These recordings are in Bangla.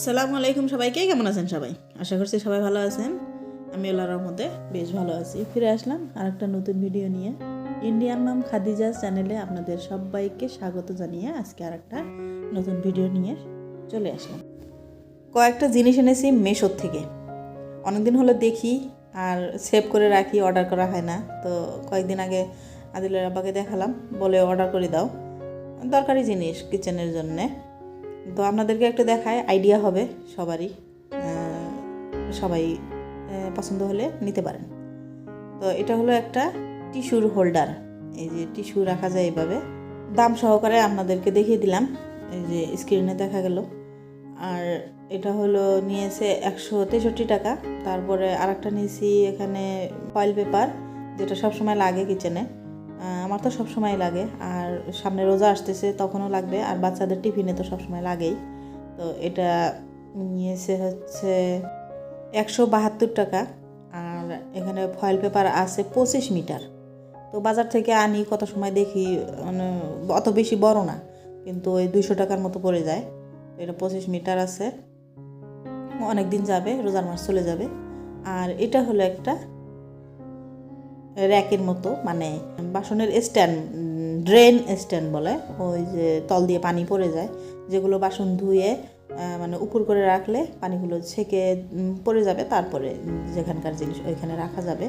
আসসালামু আলাইকুম সবাইকে, কেমন আছেন সবাই? আশা করছি সবাই ভালো আছেন। আমি আল্লাহর মধ্যে বেশ ভালো আছি। ফিরে আসলাম আর একটা নতুন ভিডিও নিয়ে। ইন্ডিয়ান নাম খাদিজাস চ্যানেলে আপনাদের সবাইকে স্বাগত জানিয়ে আজকে আর একটা নতুন ভিডিও নিয়ে চলে আসলাম। কয়েকটা জিনিস এনেছি মেশোর থেকে। অনেকদিন হলো দেখি আর সেভ করে রাখি, অর্ডার করা হয় না। তো কয়েকদিন আগে আদিলের আব্বাকে দেখালাম, বলে অর্ডার করে দাও। দরকারি জিনিস কিচেনের জন্যে। তো আপনাদেরকে একটা দেখায় আইডিয়া হবে সবারই সবাই পছন্দ হলে নিতে পারেন। তো এটা হলো একটা টিস্যুর হোল্ডার এই যে টিস্যু রাখা যায় এইভাবে দাম সহকারে আপনাদেরকে দেখিয়ে দিলাম, এই যে স্ক্রিনে দেখা গেল। আর এটা হলো নিয়েছে একশো তেষট্টি টাকা, তারপরে আরেকটা নিয়েছি এখানে ফয়েল পেপার যেটা সবসময় লাগে কিচেনে আমার তো সবসময় লাগে। আর সামনে রোজা আসতেছে, তখনও লাগবে। আর বাচ্চাদের টিফিনে তো সবসময় লাগেই। তো এটা নিয়েছে হচ্ছে একশো বাহাত্তর টাকা। আর এখানে ফয়েল পেপার আছে পঁচিশ মিটার। তো বাজার থেকে আনি, কত সময় দেখি মানে অত বেশি বড় না। কিন্তু ওই দুইশো টাকার মতো পড়ে যায়। এটা পঁচিশ মিটার আছে। অনেক দিন যাবে, রোজার মাস চলে যাবে। আর এটা হলো একটা র্যাকের মতো মানে বাসনের স্ট্যান্ড, ড্রেন স্ট্যান্ড বলে, ওই যে তল দিয়ে পানি পড়ে যায়, যেগুলো বাসন ধুয়ে মানে উপর করে রাখলে পানিগুলো ছেঁকে পড়ে যাবে, তারপরে যেখানকার জিনিস ওইখানে রাখা যাবে।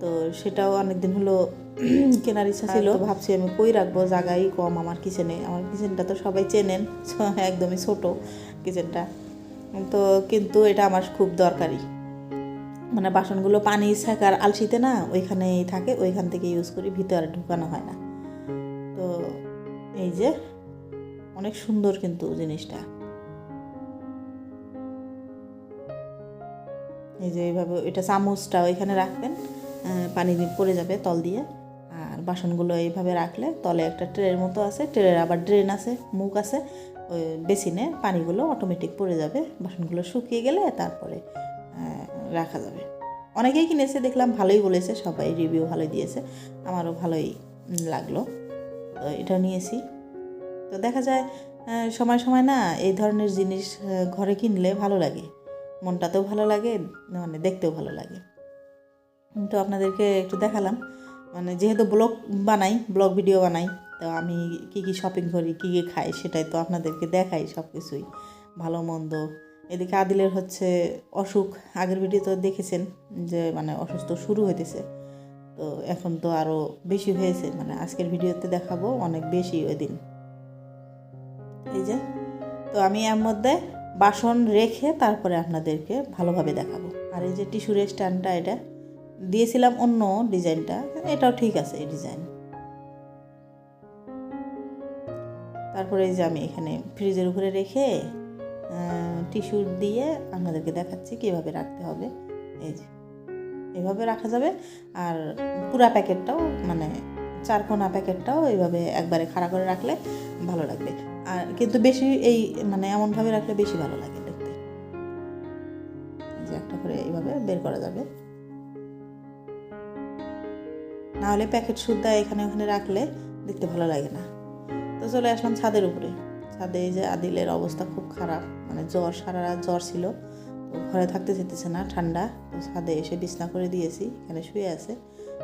তো সেটাও অনেকদিন হলো কেনার ইচ্ছা ছিল। ভাবছি আমি কই রাখব, জায়গাই কম আমার কিচেনে। আমার কিচেনটা তো সবাই চেনেন, একদমই ছোট কিচেনটা। তো কিন্তু এটা আমার খুব দরকারি। মানে বাসনগুলো পানি ছাকার আলসিতে না, ওইখানেই থাকে, ওইখান থেকে ইউজ করি, ভিতরে ঢুকানো হয় না। তো এই যে, অনেক সুন্দর কিন্তু জিনিসটা। এই যে এইভাবে, এটা চামচটা ওইখানে রাখবেন পানি পড়ে যাবে তল দিয়ে। আর বাসনগুলো এইভাবে রাখলে তলে একটা ট্রের মতো আছে, ট্রের আবার ড্রেন আছে, মুখ আছে, ওই বেসিনে পানিগুলো অটোমেটিক পড়ে যাবে, বাসনগুলো শুকিয়ে গেলে তারপরে রাখা যাবে। অনেকেই কিনেছে, দেখলাম ভালোই বলেছে, সবাই রিভিউ ভালোই দিয়েছে, আমারও ভালোই লাগল। তো এটা নিয়েছি। তো দেখা যায় সময় সময় না এই ধরনের জিনিস ঘরে কিনলে ভালো লাগে। মনটাতেও ভালো লাগে মানে দেখতেও ভালো লাগে। তো আপনাদেরকে একটু দেখালাম মানে যেহেতু ব্লগ বানাই, ব্লগ ভিডিও বানাই, তো আমি কি কি শপিং করি, কী কী খাই, সেটাই তো আপনাদেরকে দেখাই সব কিছুই ভালো, মন্দ এদিকে আদিলের হচ্ছে অসুখ, আগের ভিডিও তো দেখেছেন যে মানে অসুস্থ শুরু হইতেছে। তো এখন তো আরও বেশি হয়েছে মানে আজকের ভিডিওতে দেখাবো অনেক বেশি ওই দিন এই যে, তো আমি এর মধ্যে বাসন রেখে তারপরে আপনাদেরকে ভালোভাবে দেখাবো। আর এই যে টিস্যুর স্ট্যান্ডটা এটা, দিয়েছিলাম অন্য ডিজাইনটা, এটাও ঠিক আছে এই ডিজাইন। তারপরে এই যে আমি এখানে ফ্রিজের উপরে রেখে টিস্যু দিয়ে আপনাদেরকে দেখাচ্ছি কীভাবে রাখতে হবে। এই যে, এভাবে রাখা যাবে। আর পুরা প্যাকেটটাও মানে চারকোনা প্যাকেটটাও এইভাবে একবারে খাড়া করে রাখলে ভালো লাগবে। আর কিন্তু বেশি এই মানে এমনভাবে রাখলে বেশি ভালো লাগে দেখতে। যে একটা করে এইভাবে বের করা যাবে। না হলে প্যাকেট সুদ্ধা এখানে ওখানে রাখলে দেখতে ভালো লাগে না। তো চলে আসলাম ছাদের উপরে। ছাদে এই যে আদিলের অবস্থা খুব খারাপ। মানে জ্বর, সারা রাত জ্বর ছিল। তো ঘরে থাকতে যেতেছে না, ঠান্ডা। তো ছাদে এসে বিছনা করে দিয়েছি, এখানে শুয়ে আছে।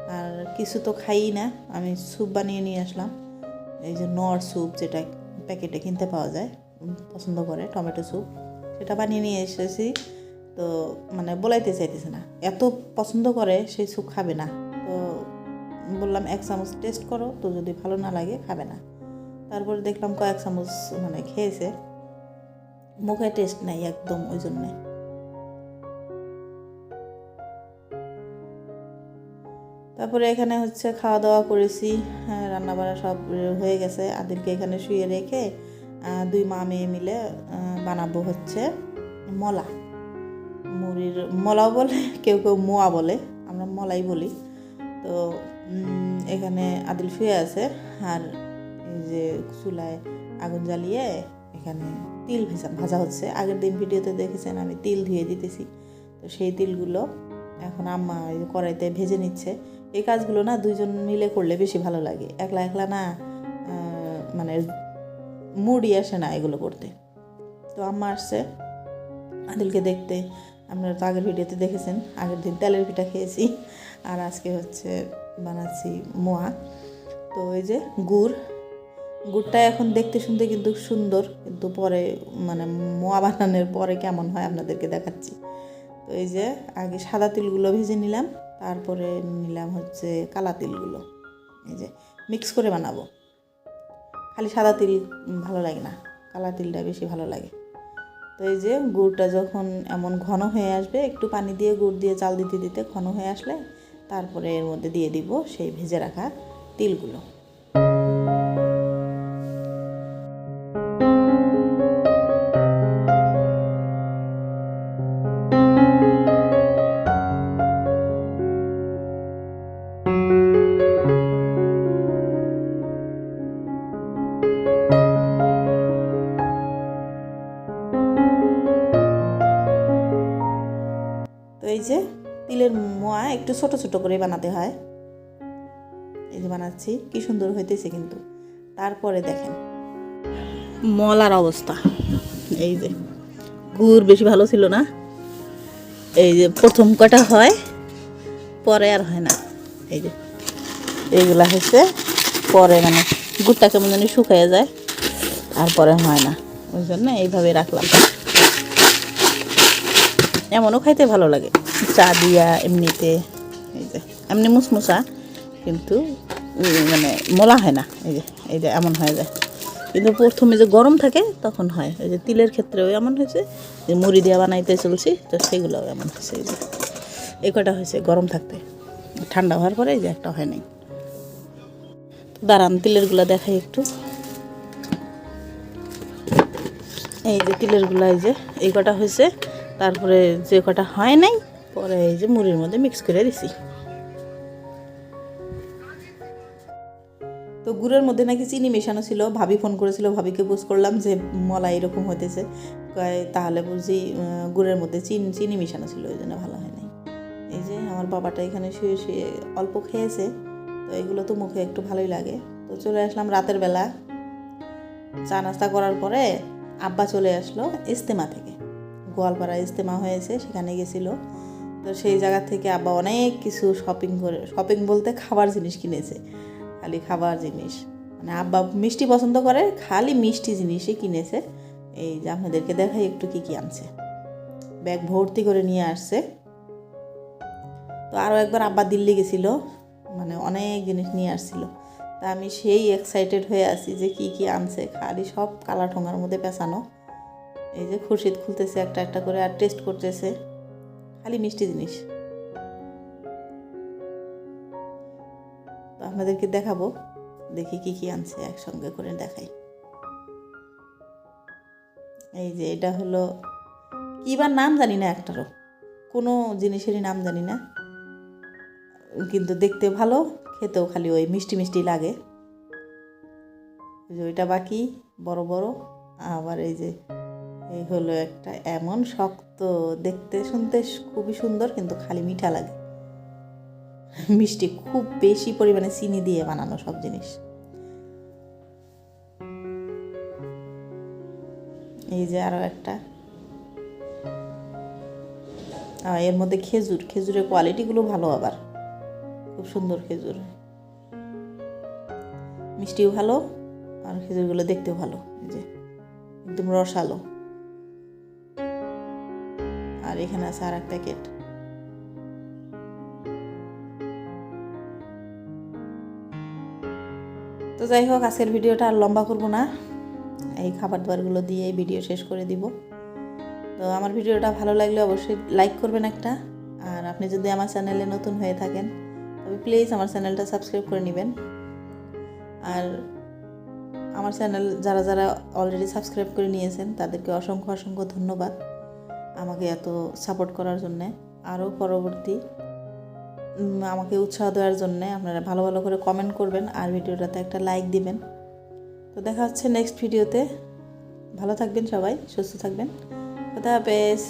আর কিছু তো খাই না, আমি স্যুপ বানিয়ে নিয়ে আসলাম। এই যে নর স্যুপ যেটা প্যাকেটে কিনতে পাওয়া যায় পছন্দ করে, টমেটো স্যুপ। সেটা বানিয়ে নিয়ে এসেছি। তো মানে বলাইতে চাইতেছে না। এত পছন্দ করে, সেই স্যুপ খাবে না। তো বললাম, এক চামচ টেস্ট করো, তো যদি ভালো না লাগে, খাবে না। তারপরে দেখলাম কয়েক চামচ মানে খেয়েছে। মুখে টেস্ট নাই একদম ওই জন্যে। তারপরে এখানে হচ্ছে খাওয়া দাওয়া করেছি হ্যাঁ, রান্নাবাড়া সব হয়ে গেছে। আদিলকে এখানে শুয়ে রেখে দুই মা মেয়ে মিলে বানাবো হচ্ছে মলা। মুড়ির মলাও বলে কেউ কেউ মোয়া বলে আমরা মলাই বলি। তো এখানে আদিল শুয়ে আছে আর যে চুলায় আগুন জ্বালিয়ে এখানে তিল ভেজা, ভাজা হচ্ছে। আগের দিন ভিডিওতে দেখেছেন, আমি তিল ধুয়ে দিতেছি। তো সেই তিলগুলো এখন আম্মা ওই কড়াইতে ভেজে নিচ্ছে। এই কাজগুলো না দুইজন মিলে করলে বেশি ভালো লাগে। একলা একলা না মানে মুডই আসে না এগুলো করতে। তো আম্মা আসছে, আদিলকে দেখতে। আপনারা তো আগের ভিডিওতে দেখেছেন, আগের দিন তেলের পিঠা খেয়েছি। আর আজকে হচ্ছে বানাচ্ছি মোয়া। তো এই যে গুড় গুড়টা এখন দেখতে শুনতে কিন্তু সুন্দর, কিন্তু পরে মানে মোয়া বানানোর পরে কেমন হয় আপনাদেরকে দেখাচ্ছি। তো এই যে, আগে সাদা তিলগুলো ভেজে নিলাম, তারপরে নিলাম হচ্ছে কালা তিলগুলো। এই যে, মিক্স করে বানাবো। খালি সাদা তিল ভালো লাগে না, কালা তিলটা বেশি ভালো লাগে। তো এই যে, গুড়টা যখন এমন ঘন হয়ে আসবে, একটু পানি দিয়ে গুড় দিয়ে চাল দিতে দিতে ঘন হয়ে আসলে, তারপরে এর মধ্যে দিয়ে দিব সেই ভেজে রাখা তিলগুলো। ছোট ছোট করে বানাতে হয়। এই যে বানাচ্ছি, কি সুন্দর হইতেছে কিন্তু। তারপরে দেখেন। মলার অবস্থা। এই যে, গুড় বেশি ভালো ছিল না। এই যে প্রথম কটা হয়, পরে আর হয় না। এই যে, এইগুলা হচ্ছে পরে মানে গুড়টা কেমন জানি শুকিয়ে যায়, আর পরে হয় না। ওই জন্য এইভাবে রাখলাম। এমনও খাইতে ভালো লাগে। চা দিয়া এমনিতে। এই যে, এমনি মুসমুসা, কিন্তু মানে মলা হয় না, এই যে এই যে এমন হয়ে যায়। কিন্তু প্রথমে যে গরম থাকে, তখন হয়। এই যে তিলের ক্ষেত্রেও এমন হয়েছে, যে মুড়ি দিয়া বানাইতে চলছি, তো সেগুলোও এমন হয়েছে, এই যে। এই কটা হয়েছে, গরম থাকতে। ঠান্ডা হওয়ার পরে এই যে একটা হয় নাই। তো দাঁড়ান, তিলেরগুলো দেখাই একটু। এই যে তিলেরগুলো, এই যে, এই কটা হয়েছে, তারপরে যে কটা হয় নাই পরে এই যে মুড়ির মধ্যে মিক্স করে দিছি। তো গুড়ের মধ্যে নাকি চিনি মেশানো ছিল, ভাবি ফোন করেছিল, ভাবিকে বুঝ করলাম যে মলা এরকম হতেছে তাহলে বুঝি গুড়ের মধ্যে চিনি চিনি মেশানো ছিল, ওই জন্য ভালো হয় নাই। এই যে আমার বাবাটা এখানে শুয়ে শুয়ে অল্প খেয়েছে, তো এগুলো তো মুখে একটু ভালোই লাগে। তো চলে আসলাম রাতের বেলা। চা নাস্তা করার পরে আব্বা চলে আসলো ইস্তেমা থেকে। গোয়ালপাড়া ইস্তেমা হয়েছে, সেখানে গেছিল। তো সেই জায়গা থেকে আব্বা অনেক কিছু শপিং করে শপিং বলতে খাবার জিনিস কিনেছে, খালি খাবার জিনিস। মানে আব্বা মিষ্টি পছন্দ করে, খালি মিষ্টি জিনিসই কিনেছে। এই যে আপনাদেরকে দেখাই একটু কি কি আনছে। ব্যাগ ভর্তি করে নিয়ে আসছে। তো আরও একবার আব্বা দিল্লি গেছিল মানে অনেক জিনিস নিয়ে আসছিল। তা আমি সেই এক্সাইটেড হয়ে আছি যে কি কি আনছে, খালি সব কালা ঠোঙার মধ্যে পেঁচানো। এই যে খুরশিদ খুলতেছে একটা একটা করে আর টেস্ট করতেছে। খালি মিষ্টি জিনিস। তো আপনাদেরকে দেখাবো, দেখি কি কি আনছে, একসঙ্গে করে দেখাই। এই যে এটা হলো, কি বা নাম জানি না একটারও, কোনো জিনিসেরই নাম জানি না। কিন্তু দেখতে ভালো, খেতেও খালি ওই মিষ্টি মিষ্টি লাগে। যে ওইটা বাকি, বড় বড়, আবার এই যে এই হলো একটা এমন শক্ত, দেখতে শুনতে খুবই সুন্দর কিন্তু খালি মিঠা লাগে। মিষ্টি খুব বেশি পরিমাণে চিনি দিয়ে বানানো সব জিনিস। এই যে আরও একটা। এর মধ্যে খেজুর, খেজুরের কোয়ালিটিগুলো ভালো আবার। খুব সুন্দর খেজুর। মিষ্টিও ভালো আর খেজুরগুলো দেখতেও ভালো যে। একদম রসালো। এখানে আছে আর এক প্যাকেট। তো যাই হোক, আজকের ভিডিওটা আর লম্বা করব না। এই খাবার দাবারগুলো দিয়ে ভিডিও শেষ করে দিব। তো আমার ভিডিওটা ভালো লাগলে অবশ্যই লাইক করবেন একটা। আর আপনি যদি আমার চ্যানেলে নতুন হয়ে থাকেন, তবে প্লিজ আমার চ্যানেলটা সাবস্ক্রাইব করে নেবেন। আর আমার চ্যানেল যারা যারা অলরেডি সাবস্ক্রাইব করে নিয়েছেন, তাদেরকে অসংখ্য অসংখ্য ধন্যবাদ। আমাকে এত সাপোর্ট করার জন্যে। আরও পরবর্তী আমাকে উৎসাহ দেওয়ার জন্যে আপনারা ভালো ভালো করে কমেন্ট করবেন আর ভিডিওটাতে একটা লাইক দিবেন। তো দেখা হচ্ছে নেক্সট ভিডিওতে ভালো থাকবেন সবাই, সুস্থ থাকবেন। কথা হাফেজ।